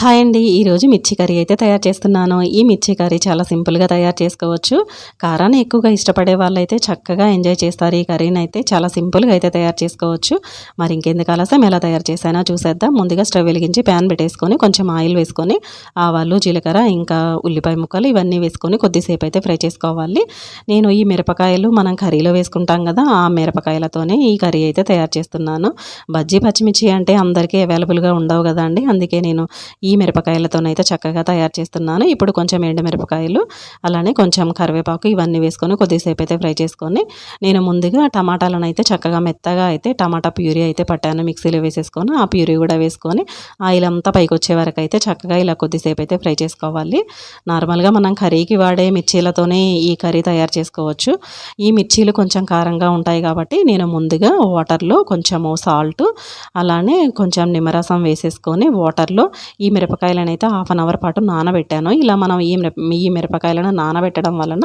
Hi అండి. ఈరోజు మిర్చి కర్రీ అయితే తయారు చేస్తున్నాను. ఈ మిర్చి కర్రీ చాలా సింపుల్గా తయారు చేసుకోవచ్చు. కారాన్ని ఎక్కువగా ఇష్టపడే వాళ్ళైతే చక్కగా ఎంజాయ్ చేస్తారు. ఈ కర్రీని అయితే చాలా సింపుల్గా అయితే తయారు చేసుకోవచ్చు. మరి ఇంకెందుకు ఆలస్యం? ఎలా తయారు చేశానో చూసేద్దాం. ముందుగా స్టవ్ వెలిగించి ప్యాన్ పెట్టేసుకొని కొంచెం ఆయిల్ వేసుకొని ఆవాలు జీలకర్ర ఇంకా ఉల్లిపాయ ముక్కలు ఇవన్నీ వేసుకొని కొద్దిసేపు అయితే ఫ్రై చేసుకోవాలి. నేను ఈ మిరపకాయలు మనం కర్రీలో వేసుకుంటాం కదా ఆ మిరపకాయలతోనే ఈ కర్రీ అయితే తయారు చేస్తున్నాను. బజ్జీ పచ్చిమిర్చి అంటే అందరికీ అవైలబుల్గా ఉండవు కదండి అందుకే నేను ఈ మిరపకాయలతోనైతే చక్కగా తయారు చేస్తున్నాను. ఇప్పుడు కొంచెం ఎండు మిరపకాయలు అలానే కొంచెం కరివేపాకు ఇవన్నీ వేసుకొని కొద్దిసేపు అయితే ఫ్రై చేసుకొని నేను ముందుగా టమాటాలను అయితే చక్కగా మెత్తగా అయితే టమాటా ప్యూరీ అయితే పట్టాను. మిక్సీలో వేసేసుకొని ఆ ప్యూరీ కూడా వేసుకొని ఆయిల్ అంతా పైకి వచ్చే వరకు అయితే చక్కగా ఇలా కొద్దిసేపు అయితే ఫ్రై చేసుకోవాలి. నార్మల్గా మనం కర్రీకి వాడే మిర్చీలతోనే ఈ కర్రీ తయారు చేసుకోవచ్చు. ఈ మిర్చీలు కొంచెం కారంగా ఉంటాయి కాబట్టి నేను ముందుగా వాటర్లో కొంచెము సాల్ట్ అలానే కొంచెం నిమ్మరసం వేసేసుకొని వాటర్లో ఈ మిరపకాయలను అయితే హాఫ్ అన్ అవర్ పాటు నానబెట్టాను. ఇలా మనం ఈ ఈ మిరపకాయలను నానబెట్టడం వలన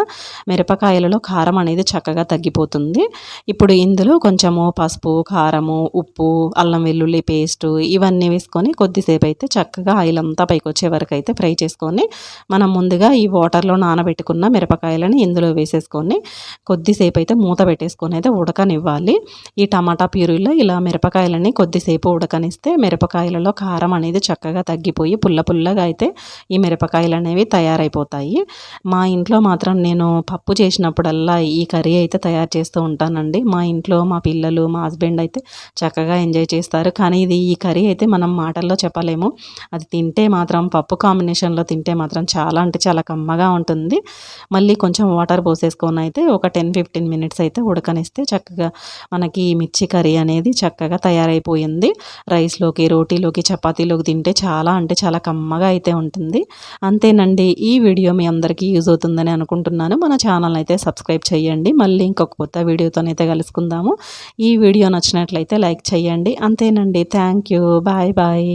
మిరపకాయలలో కారం అనేది చక్కగా తగ్గిపోతుంది. ఇప్పుడు ఇందులో కొంచెము పసుపు కారము ఉప్పు అల్లం వెల్లుల్లి పేస్టు ఇవన్నీ వేసుకొని కొద్దిసేపు అయితే చక్కగా ఆయిల్ అంతా పైకి వచ్చే వరకు అయితే ఫ్రై చేసుకొని మనం ముందుగా ఈ వాటర్లో నానబెట్టుకున్న మిరపకాయలను ఇందులో వేసేసుకొని కొద్దిసేపు అయితే మూత పెట్టేసుకొని అయితే ఉడకనివ్వాలి. ఈ టమాటా ప్యూరీలో ఇలా మిరపకాయలని కొద్దిసేపు ఉడకనిస్తే మిరపకాయలలో కారం అనేది చక్కగా తగ్గిపోతుంది అయిపోయి పుల్ల పుల్లగా అయితే ఈ మిరపకాయలు అనేవి తయారైపోతాయి. మా ఇంట్లో మాత్రం నేను పప్పు చేసినప్పుడల్లా ఈ కర్రీ అయితే తయారు చేస్తూ ఉంటానండి. మా ఇంట్లో మా పిల్లలు మా హస్బెండ్ అయితే చక్కగా ఎంజాయ్ చేస్తారు. కానీ ఇది ఈ కర్రీ అయితే మనం మాటల్లో చెప్పలేము. అది తింటే మాత్రం పప్పు కాంబినేషన్లో తింటే మాత్రం చాలా అంటే చాలా కమ్మగా ఉంటుంది. మళ్ళీ కొంచెం వాటర్ పోసేసుకొని అయితే ఒక టెన్ ఫిఫ్టీన్ మినిట్స్ అయితే ఉడకనిస్తే చక్కగా మనకి మిర్చి కర్రీ అనేది చక్కగా తయారైపోయింది. రైస్లోకి రోటీలోకి చపాతీలోకి తింటే చాలా అంటే అంటే చాలా కమ్మగా అయితే ఉంటుంది. అంతేనండి ఈ వీడియో మీ అందరికీ యూజ్ అవుతుందని అనుకుంటున్నాను. మన ఛానల్ అయితే సబ్స్క్రైబ్ చేయండి. మళ్ళీ ఇంకొక కొత్త వీడియోతోనైతే కలుసుకుందాము. ఈ వీడియో నచ్చినట్లయితే లైక్ చేయండి. అంతేనండి థ్యాంక్ యూ. Bye bye.